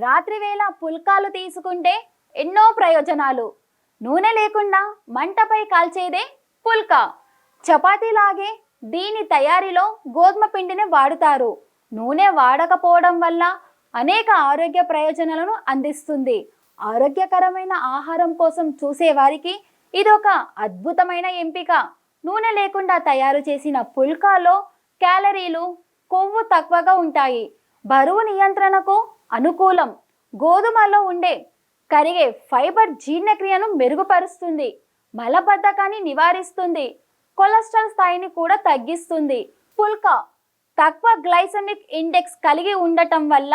రాత్రి వేళ పుల్కాలు తీసుకుంటే ఎన్నో ప్రయోజనాలు. నూనె లేకుండా మంటపై కాల్చేదే పుల్కా. చపాతీలాగే దీని తయారీలో గోధుమ పిండిని వాడుతారు. నూనె వాడకపోవడం వల్ల అనేక ఆరోగ్య ప్రయోజనాలను అందిస్తుంది. ఆరోగ్యకరమైన ఆహారం కోసం చూసేవారికి ఇదొక అద్భుతమైన ఎంపిక. నూనె లేకుండా తయారు చేసిన పుల్కాలో క్యాలరీలు కొవ్వు తక్కువగా ఉంటాయి. బరువు నియంత్రణకు అనుకూలం. గోధుమలో ఉండే కరిగే ఫైబర్ జీర్ణక్రియను మెరుగుపరుస్తుంది. మలబద్ధకాన్ని నివారిస్తుంది. కొలెస్ట్రాల్ స్థాయిని కూడా తగ్గిస్తుంది. పుల్కా తక్కువ గ్లైసమిక్ ఇండెక్స్ కలిగి ఉండటం వల్ల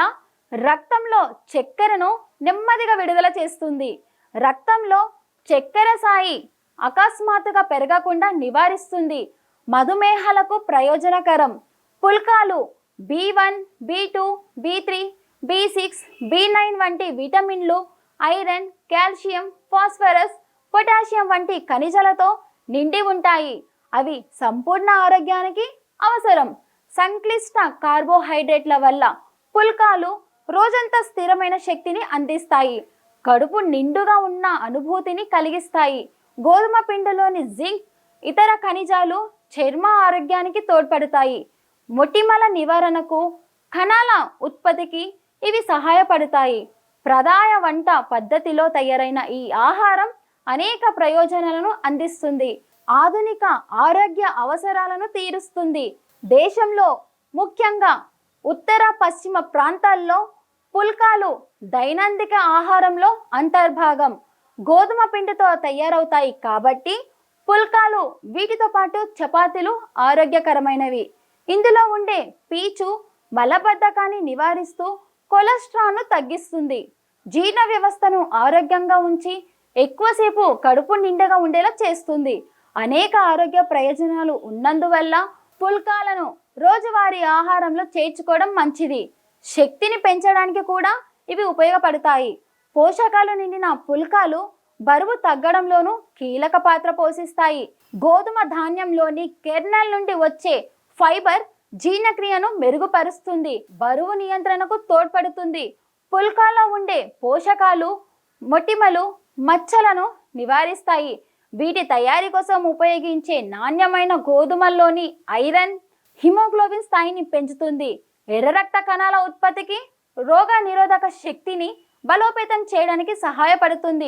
రక్తంలో చక్కెరను నెమ్మదిగా విడుదల చేస్తుంది. రక్తంలో చక్కెర స్థాయి అకస్మాత్తుగా పెరగకుండా నివారిస్తుంది. మధుమేహాలకు ప్రయోజనకరం. పుల్కాలు B one B two B three B six B nine వంటి విటమిన్లు ఐరన్ కాల్షియం ఫాస్ఫరస్ పొటాషియం వంటి ఖనిజాలతో నిండి ఉంటాయి. అవి సంపూర్ణ ఆరోగ్యానికి అవసరం. సంక్లిష్ట కార్బోహైడ్రేట్ల వల్ల పుల్కాలు రోజంతా స్థిరమైన శక్తిని అందిస్తాయి. కడుపు నిండుగా ఉన్న అనుభూతిని కలిగిస్తాయి. గోధుమ పిండిలోని జింక్ ఇతర ఖనిజాలు చర్మ ఆరోగ్యానికి తోడ్పడతాయి. మొటిమల నివారణకు కణాల ఉత్పత్తికి ఇవి సహాయపడతాయి. ప్రదాయ వంట పద్ధతిలో తయారైన ఈ ఆహారం అనేక ప్రయోజనాలను అందిస్తుంది. ఆధునిక ఆరోగ్య అవసరాలను తీరుస్తుంది. దేశంలో ముఖ్యంగా ఉత్తర పశ్చిమ ప్రాంతాల్లో పుల్కాలు దైనందిక ఆహారంలో అంతర్భాగం. గోధుమ పిండితో తయారవుతాయి కాబట్టి పుల్కాలు వీటితో పాటు చపాతీలు ఆరోగ్యకరమైనవి. ఇందులో ఉండే పీచు మలబద్ధకాన్ని నివారిస్తూ కొలెస్ట్రాల్ను తగ్గిస్తుంది. జీర్ణ వ్యవస్థను ఆరోగ్యంగా ఉంచి ఎక్కువసేపు కడుపు నిండగా ఉండేలా చేస్తుంది. అనేక ఆరోగ్య ప్రయోజనాలు ఉన్నందువల్ల పుల్కాలను రోజువారీ ఆహారంలో చేర్చుకోవడం మంచిది. శక్తిని పెంచడానికి కూడా ఇవి ఉపయోగపడతాయి. పోషకాలు నిండిన పుల్కాలు బరువు తగ్గడంలోనూ కీలక పాత్ర పోషిస్తాయి. గోధుమ ధాన్యంలోని కెర్నల్ నుండి వచ్చే ఫైబర్ జీర్ణక్రియను మెరుగుపరుస్తుంది బరువు నియంత్రణకు తోడ్పడుతుంది. పుల్కాలో ఉండే పోషకాలు మొటిమలు మచ్చలను నివారిస్తాయి. వీటి తయారీ కోసం ఉపయోగించే నాణ్యమైన గోధుమల్లోని ఐరన్ హిమోగ్లోబిన్ స్థాయిని పెంచుతుంది. ఎర్ర రక్త కణాల ఉత్పత్తికి రోగ నిరోధక శక్తిని బలోపేతం చేయడానికి సహాయపడుతుంది.